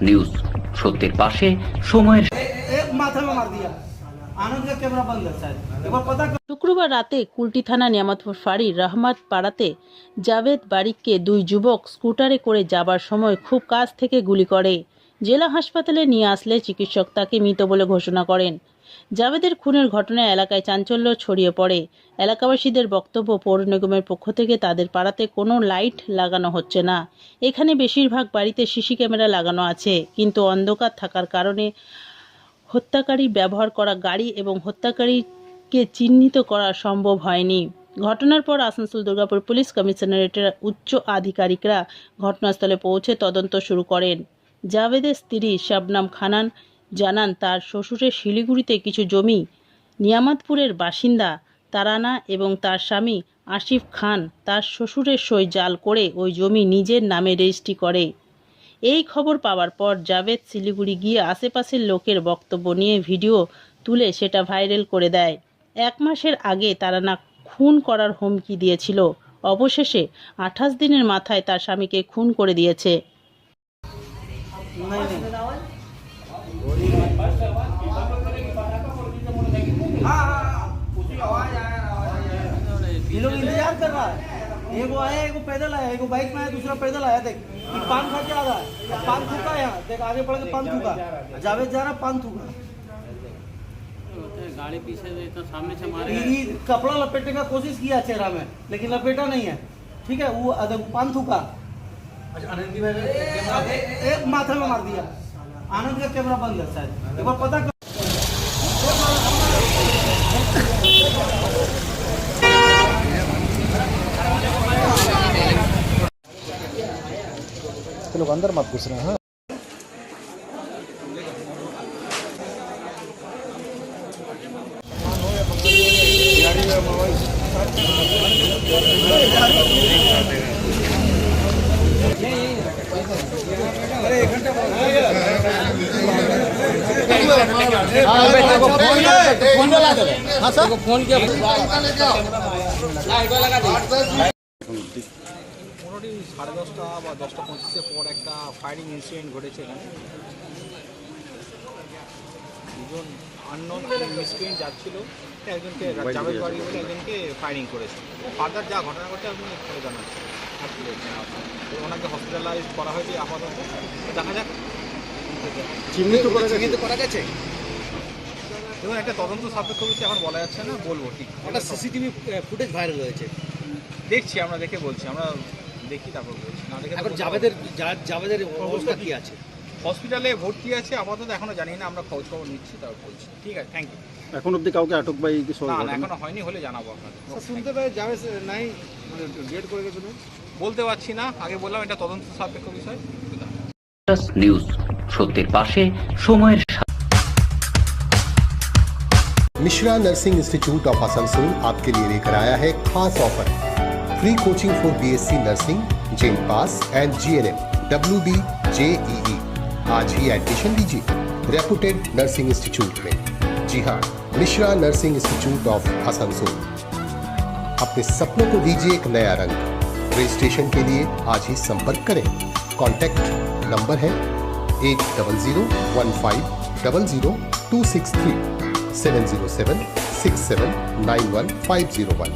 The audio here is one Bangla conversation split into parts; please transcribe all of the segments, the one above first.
নিউজ সত্যের পাশে সময়ের শুক্রবার রাতে কুলটি থানা নিয়ামতপুর ফাঁড়ির রহমাত পাড়াতে জাভেদ বারিককে দুই যুবক স্কুটারে করে যাবার সময় খুব কাছ থেকে গুলি করে। জেলা হাসপাতালে নিয়ে আসলে চিকিৎসক তাকে মৃত বলে ঘোষণা করেন। জাভেদের খুনের ঘটনায় এলাকায় চাঞ্চল্য ছড়িয়ে পড়ে। এলাকাবাসীদের বক্তব্য পৌর নিগমের পক্ষ থেকে তাদের পাড়াতে কোনো লাইট লাগানো হচ্ছে না। এখানে বেশিরভাগ বাড়িতে সিসি ক্যামেরা লাগানো আছে, কিন্তু অন্ধকার থাকার কারণে হত্যাকারী ব্যবহার করা গাড়ি এবং হত্যাকারীকে চিহ্নিত করা সম্ভব হয়নি। ঘটনার পর আসানসোল দুর্গাপুর পুলিশ কমিশনারেটের উচ্চ আধিকারিকরা ঘটনাস্থলে পৌঁছে তদন্ত শুরু করেন। জাভেদের স্ত্রী শাবনাম খানান জানান তার শ্বশুরের শিলিগুড়িতে কিছু জমি। নিয়ামতপুরের বাসিন্দা তারানা এবং তার স্বামী আসিফ খান তার শ্বশুরের সই জাল করে ওই জমি নিজের নামে রেজিস্ট্রি করে। এই খবর পাওয়ার পর জাভেদ শিলিগুড়ি গিয়ে আশেপাশের লোকের বক্তব্য নিয়ে ভিডিও তুলে সেটা ভাইরাল করে দেয়। এক মাসের আগে তারানা খুন করার হুমকি দিয়েছিল। অবশেষে আঠাশ দিনের মাথায় তার স্বামীকে খুন করে দিয়েছে। ये लोग इंतज़ार कर रहा है। एगो आया एगो पैदल आया एगो बाइक में आया दूसरा पैदल आया देख। पान खा के आ रहा है। पान थूका है यहाँ। देख आगे बढ़ के पान थूका जावेद जा रहा पान थूका गाड़ी पीछे से तो सामने से मारे ये ये कपड़ा लपेटने का कोशिश किया चेहरा में लेकिन लपेटा नहीं है। ठीक है वो पान थूका ए- एक माथे में मार दिया। आनंद का कैमरा बंद है शायद। एक बार पता अंदर मत घुस रहे हैं। फ़ोन किया মোটামুটি সাড়ে দশটা বা দশটা পঁচিশের পর একটা ফায়ারিং ইনসিডেন্ট ঘটেছে এখানে। দুজন আননোন মিসক্রিয়েন্ট যাচ্ছিল একজনকে জাভেদ বাড়ি বলে একজনকে ফায়ারিং করেছে। ফার্দার যা ঘটনা ঘটছে আপনি জানাচ্ছি। ওনাকে হসপিটালাইজ করা হয়েছে আপাতত। দেখা যাক। চিহ্নিত করা গেছে? চিহ্নিত করা গেছে? দেখুন একটা তদন্ত সাপেক্ষ বিষয় এখন বলা যাচ্ছে না বলব ঠিক। একটা সিসিটিভি ফুটেজ ভাইরাল হয়েছে। দেখছি আমরা দেখে বলছি। আমরা দেখি তারপর বলছি না দেখে তো এখন বলতে জাভেদের জা- জাভেদের অবস্থা কি আছে হসপিটালে ভর্তি আছে আপাতত এখনো জানি না আমরা খোঁজ খবর নিচ্ছি তারপর বলছি ঠিক আছে থ্যাংক ইউ এখন অব্দি কাউকে আটক বা এই কিছু না না ঘটনা? এখনো হয়নি হলে জানাবো আপনাদের শুনতে পাই জাভেদ নাই মানে ডেট করে গেছিল বলতে পারছি না আগে বললাম এটা তদন্ত সাপেক্ষ বিষয় নিউজ সত্যের পাশে সময়ের Mishra nursing institute of Asansol आपके लिए लेकर आया है खास offer free coaching for BSc nursing Jin pass and GNM W B JEE आज ही एडमिशन लीजिए रेपुटेड नर्सिंग इंस्टीट्यूट में। जी हाँ Mishra nursing institute of Asansol अपने सपनों को दीजिए एक नया रंग। रजिस्ट्रेशन के लिए आज ही संपर्क करें। कॉन्टैक्ट नंबर है eight double zero one five double zero two six three seven zero seven six seven nine one five zero one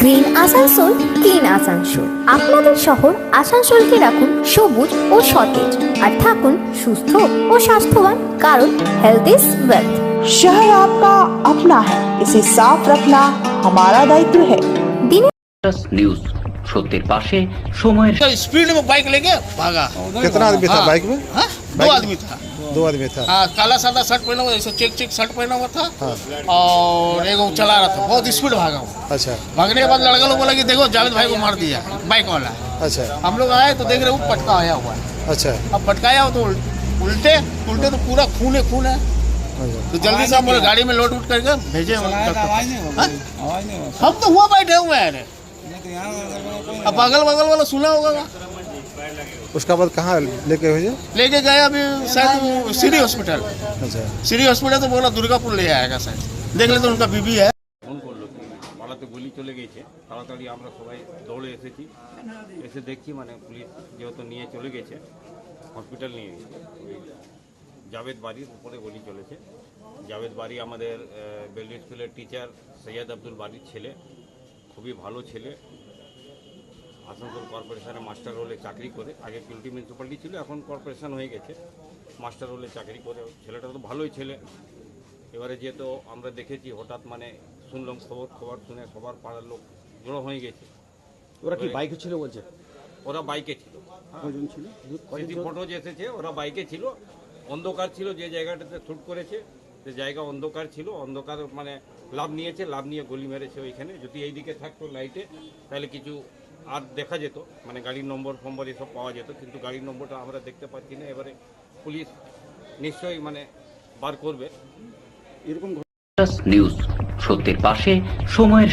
green Asansol clean Asansol আপনাদের শহর আসানসোলকে রাখুন সবুজ ও সতেজ আর থাকুন সুস্থ ও স্বাস্থ্যবান কারণ হেলথ ইজ ওয়েলথ शहर आपका अपना है इसे साफ रखना हमारा दायित्व है দিনে নিউজ সত্যের পাশে সময়ের स्पीड में बाइक लेके भागा कितना आदमी था बाइक में हाँ? दो आदमी था दो आदमी था। हाँ काला सादा शर्ट पहना हुआ ऐसे चेक चेक शर्ट पहना हुआ था। हाँ। और एक चला रहा था बहुत स्पीड भागा हुआ अच्छा। भागने के बाद लड़का लोग बोला कि देखो जावेद भाई को मार दिया बाइक वाला। अच्छा। हम लोग आए तो देख रहे वो पटका आया हुआ है। अच्छा। अब पटकाया हो तो उल्टे उल्टे तो पूरा खून है खून है अच्छा। तो जल्दी से हम बोले गाड़ी में लोड उठ करके भेजे हम हाँ? तो हुआ बैठे हुए हैं। अब अगल बगल वाला सुना होगा। उसका बाद कहाँ लेके भेजे लेके गए अभी शायद वो सिटी हॉस्पिटल अच्छा सिटी हॉस्पिटल तो बोला दुर्गापुर ले आएगा शायद देख ले तो उनका बीबी है ফোন করলো কি পাড়াতে গুলি চলে গেছে তাড়াতাড়ি আমরা সবাই দৌড়ে এসেছি এসে দেখছি মানে পুলিশ যেহেতু নিয়ে চলে গেছে হসপিটাল নিয়ে গেছে ওই জাভেদ বাড়ির উপরে গুলি চলেছে জাভেদ বাড়ি আমাদের বেলডি স্কুলের টিচার সৈয়দ আব্দুল বাড়ির ছেলে খুবই ভালো ছেলে আসানসোল কর্পোরেশনে মাস্টার রোলে চাকরি করে। আগে পিউটি মিউনিসিপ্যালিটি ছিল এখন কর্পোরেশন হয়ে গেছে। মাস্টার রোলে চাকরি করে। ছেলেটা তো ভালোই ছেলে। এবারে যেহেতু আমরা দেখেছি হঠাৎ মানে শুনলাম খবর খবর শুনে সবার পাড়ার লোক জড়ো হয়ে গেছে। ওরা কি বাইকে ছিল বলছে? ওরা বাইকে ছিল। কজন ছিল? স্মৃতি ফটো যে এসেছে ওরা বাইকে ছিল। অন্ধকার ছিল যে জায়গাটাতে শ্যুট করেছে। সে জায়গা অন্ধকার ছিল অন্ধকার মানে লাভ নিয়েছে লাভ নিয়ে গলি মেরেছে ওইখানে। যদি এইদিকে থাকতো লাইটে তাহলে কিছু আর দেখা যেত মানে গাড়ির নম্বর ফম্বর এসব পাওয়া যেত, কিন্তু গাড়ির নম্বরটা আমরা দেখতে পাচ্ছি না। এবারে পুলিশ নিশ্চয়ই মানে বার করবে। এরকম নিউজ সত্যের পাশে, সময়ের